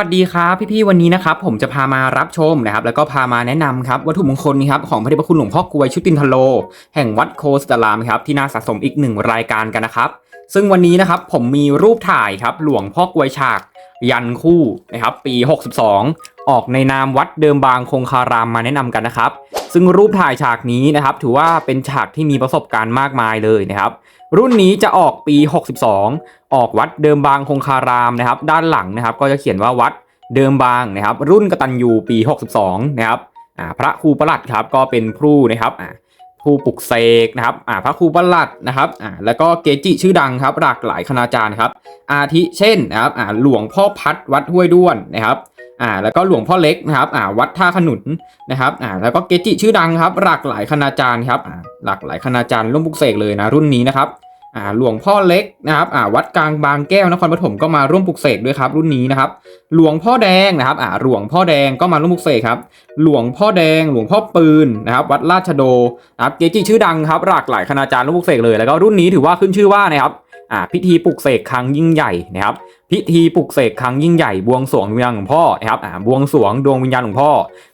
สวัสดีครับพี่ๆวันนี้นะครับผมจะพามารับชมนะครับแล้วก็พามาแนะนำครับวัตถุมงคลครับของพระเดชพระคุณหลวงพ่อกวยชุตินทโล แห่งวัดโคสตารามครับที่น่าสะสมอีกหนึ่งรายการกันนะครับ ซึ่งวันนี้นะครับผมมีรูปถ่ายครับหลวงพ่อกวยฉาก ยันคู่นะครับปี 62 ออกในนามวัดเดิมบางคงคารามมาแนะนำกันนะครับ ซึ่งรูปถ่ายฉากนี้นะครับถือว่าเป็นฉากที่มีประสบการณ์มากมายเลยนะครับ รุ่นนี้จะออกปี 62 ออกวัดเดิมบางคงคารามนะครับ ด้านหลังนะครับ ก็จะเขียนว่าวัดเดิมบางนะครับ รุ่นกตัญญูปี 62 นะครับพระครูประหลัดครับก็เป็นผู้นะครับผู้ปลุกเสกนะครับพระครูประหลัดนะครับแล้วก็เกจิชื่อดังครับ หลากหลายคณาจารย์ครับ อาทิเช่นนะครับหลวงพ่อพัดวัดห้วยด้วนนะครับ อ่าแล้วก็หลวงพ่อเล็กนะครับอ่าวัดท่าขนุนนะครับอ่าแล้วก็เกจิชื่อดังครับ หลากหลายคณาจารย์ครับอ่าหลากหลายคณาจารย์ร่วมปลุกเสกเลยนะรุ่นนี้นะครับอ่าหลวงพ่อเล็กนะครับอ่าวัดกลางบางแก้วนครปฐมก็มาร่วมปลุกเสกด้วยครับ รุ่นนี้นะครับหลวงพ่อแดงนะครับอ่าหลวงพ่อแดงก็มาร่วมปลุกเสกครับหลวงพ่อแดง หลวงพ่อปืนนะครับวัดราชโดนะครับเกจิชื่อดังครับหลากหลายคณาจารย์ร่วมปลุกเสกเลยแล้วก็รุ่นนี้ถือว่าขึ้นชื่อว่านะครับ อ่าพิธีปลุกเสกครั้งยิ่งใหญ่นะครับพิธีปลุกเสกครั้งยิ่งใหญ่บวงสรวงวิญญาณหลวงพ่อนะครับอ่าบวงสรวงดวงวิญญาณหลวงพ่อ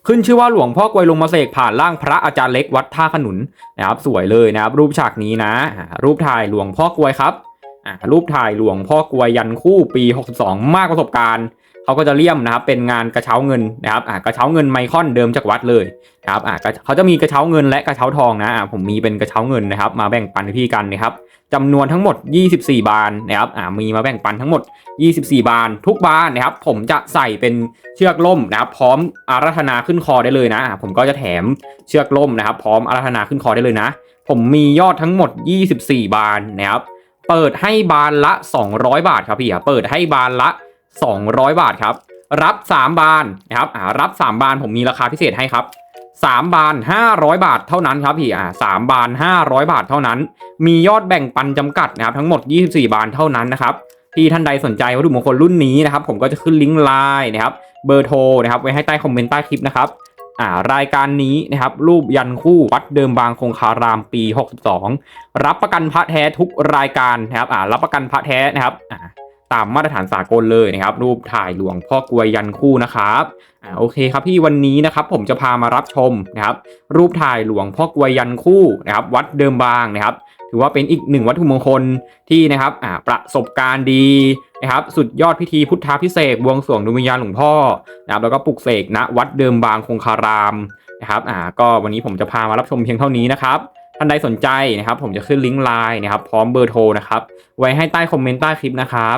ขึ้นชื่อว่าหลวงพ่อกวยลงมาเสกผ่านร่างพระอาจารย์เล็กวัดท่าขนุนนะครับสวยเลยนะครับรูปฉากนี้นะ รูปถ่ายหลวงพ่อกวยครับ อ่ารูปถ่ายหลวงพ่อกวยยันคู่ปี 62 มากประสบการณ์เขาก็จะเลี่ยมนะครับเป็นงานกระเช้าเงินนะครับอ่ากระเช้าเงินไมคอนเดิมจากวัดเลยนะครับอะเขาจะมีกระเช้าเงินและกระเช้าทองนะอ่าผมมีเป็นกระเช้าเงินนะครับ มาแบ่งปันพี่กันนะครับจำนวนทั้งหมด 24 บานนะครับอ่ามีมาแบ่งปันทั้งหมด 24 บาน ทุกบานนะครับ ผมจะใส่เป็นเชือกล่มนะครับ พร้อมอาราธนาขึ้นคอได้เลยนะผมก็จะแถมเชือกล่มนะครับ พร้อมอาราธนาขึ้นคอได้เลยนะ ผมมียอดทั้งหมด 24 บานนะครับ เปิดให้บานละ 200 บาทครับพี่อะเปิดให้บานละ 200 บาทครับ รับ 3 บานนะครับอ่ารับ 3 บานผมมีราคาพิเศษให้ครับ3บาน 500 บาทเท่านั้นครับพี่อ่าสามบาน 500 บาทเท่านั้น มียอดแบ่งปันจำกัดนะครับทั้งหมด 24 บานเท่านั้นนะครับที่ท่านใดสนใจวัตถุมงคลรุ่นนี้นะครับผมก็จะขึ้นลิงก์ไลน์นะครับเบอร์โทรนะครับไว้ให้ใต้คอมเมนต์ใต้คลิปนะครับ อ่ารายการนี้นะครับรูปยันคู่วัดเดิมบางคงคารามปี 62 รับประกันพระแท้ทุกรายการนะครับอ่ารับประกันพระแท้นะครับอ่า ตามมาตรฐานสากลเลยนะครับ รูปถ่ายหลวงพ่อกวยยันคู่นะครับอ่าโอเคครับพี่วันนี้นะครับผมจะพามารับชมนะครับรูปถ่ายหลวงพ่อกวยยันคู่นะครับวัดเดิมบางนะครับถือว่าเป็นอีกหนึ่งวัตถุมงคลที่นะครับอ่าประสบการณ์ดีนะครับสุดยอดพิธีพุทธาพิเศษบวงสรวงดวงวิญญาณหลวงพ่อนะครับแล้วก็ปลุกเสกณวัดเดิมบางคงคารามนะครับอ่าก็วันนี้ผมจะพามารับชมเพียงเท่านี้นะครับท่านใดสนใจนะครับ ผมจะขึ้นลิงก์ไลน์นะครับ พร้อมเบอร์โทรนะครับ ไว้ให้ใต้คอมเมนต์ใต้คลิปนะครับ